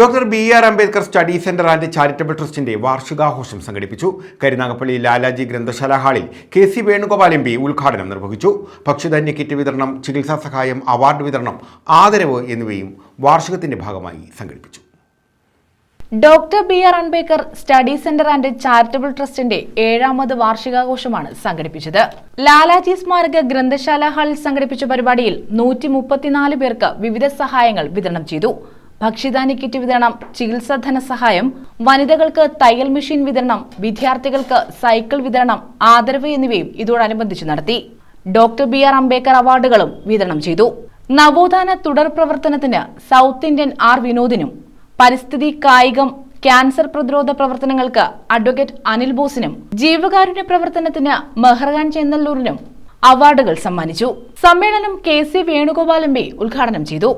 Doctor B R Ambedkar study centre and charitable ട്രസ്റ്റിന്റെ വാർഷികാഘോഷം സംഘടിപ്പിച്ചു. കരുനാഗപ്പള്ളി ലാലാജി ഗ്രന്ഥശാല ഹാളിൽ K C Venugopal M P ഉദ്ഘാടനം നിർവഹിച്ചു. ഭക്ഷ്യധാന്യ കിറ്റ് വിതരണം ചികിത്സാ സഹായം അവാർഡ് വിതരണം ആദരവ് എന്നിവയും വാർഷികത്തിന്റെ ഭാഗമായി സംഘടിപ്പിച്ചു. Doctor B R Ambedkar study centre and charitable ട്രസ്റ്റിന്റെ ഏഴാമത് വാർഷികാഘോഷമാണ് സംഘടിപ്പിച്ചത്. ലാലാജി സ്മാരക ഗ്രന്ഥശാല ഹാളിൽ സംഘടിപ്പിച്ച പരിപാടിയിൽ നൂറ്റി പേർക്ക് വിവിധ സഹായങ്ങൾ വിതരണം ചെയ്തു. ഭക്ഷ്യധാന്യ കിറ്റ് വിതരണം ചികിത്സാ ധനസഹായം വനിതകൾക്ക് തയ്യൽ മെഷീൻ വിതരണം വിദ്യാർത്ഥികൾക്ക് സൈക്കിൾ വിതരണം ആദരവ് എന്നിവയും ഇതോടനുബന്ധിച്ച് നടത്തി. ഡോക്ടർ ബി ആർ അംബേദ്കർ അവാർഡുകളും വിതരണം ചെയ്തു. നവോത്ഥാന തുടർ പ്രവർത്തനത്തിന് സൗത്ത് ഇന്ത്യൻ ആർ വിനോദിനും പരിസ്ഥിതി കായികം ക്യാൻസർ പ്രതിരോധ പ്രവർത്തനങ്ങൾക്ക് അഡ്വക്കേറ്റ് അനിൽ ബോസിനും ജീവകാരുണ്യ പ്രവർത്തനത്തിന് മെഹർഖാൻ ചെന്നല്ലൂരിനും അവാർഡുകൾ സമ്മാനിച്ചു. സമ്മേളനം കെ സി വേണുഗോപാൽ എം ഉദ്ഘാടനം ചെയ്തു.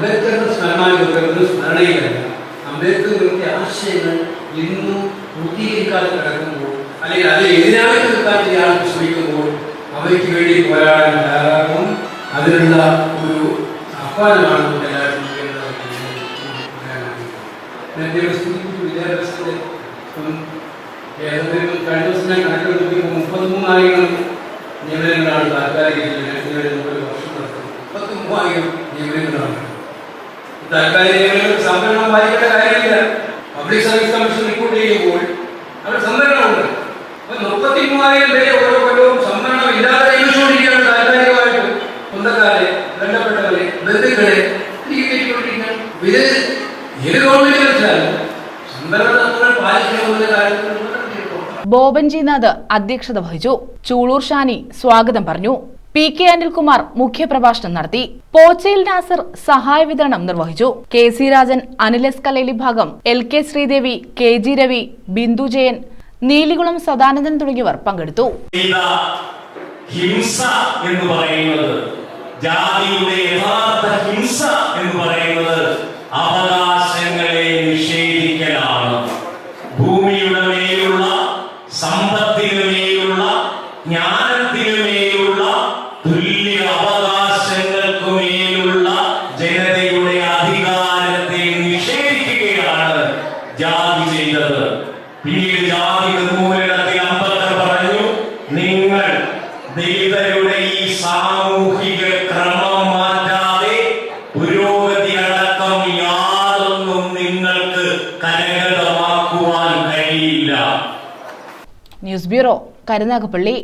അംബേദ്കറുടെ സ്മരണാനുഗ്രഹത്തിന് സ്മരണയിലല്ല. അംബേദ്കറിന്റെ ആശയങ്ങൾ ഇന്നും പൂർത്തീകരിക്കാതെ കിടക്കുമ്പോൾ അല്ലെങ്കിൽ അതിൽ എതിരായി നിൽക്കാൻ ചെയ്യാൻ ശ്രമിക്കുമ്പോൾ അവയ്ക്ക് വേണ്ടി പോരാടാൻ തയ്യാറാകും. അതിനുള്ള ഒരു ആഹ്വാനമാണ് എല്ലാവരും ഞാൻ നിയമനങ്ങളാണ് താൽക്കാലിക നിയമനങ്ങൾ വർഷം നടത്തുന്നത്. മുപ്പത്തി മൂവായിരം നിയമനങ്ങളാണ്. പാലിക്കേണ്ട കാര്യമില്ല. പബ്ലിക് സർവീസ് കമ്മീഷൻ റിപ്പോർട്ട് ചെയ്യുമ്പോൾ ഓരോ കാര്യത്തിൽ ബോബൻ അധ്യക്ഷത വഹിച്ചു. ചൂളൂർ ഷാനി സ്വാഗതം പറഞ്ഞു. പി കെ അനിൽകുമാർ മുഖ്യപ്രഭാഷണം നടത്തി. പോച്ചയിൽ നാസർ സഹായ വിതരണം നിർവഹിച്ചു. കെ സി രാജൻ അനിലസ് കലേലി ഭാഗം L K Sreedevi K G Ravi Bindu Jayan Neelikulam Sadanandan തുടങ്ങിയവർ പങ്കെടുത്തു. ഹിംസ എന്ന് പറയുന്നത് ജാതിയുടെ യഥാർത്ഥ ഹിംസ എന്ന് പറയുന്നത് അവകാശങ്ങളെ നിഷേധിക്കലാണ്. ഭൂമിയുടെ മേലുള്ള സമ്പത്തിന് മേലുള്ള ജ്ഞാനത്തിന് ജാതി ചെയ്തത്. പിന്നീട് ജാതി നിർമൂലനത്തിൽ അമ്പലത്തിൽ പറഞ്ഞു നിങ്ങൾ ദൈവരുടെ ഈ സാമൂഹിക ക്രമം മാറ്റാതെ പുരോഗതി അടക്കം യാതൊന്നും നിങ്ങൾക്ക് കരകതമാക്കുവാൻ കഴിയില്ല. News bureau Karunagappally.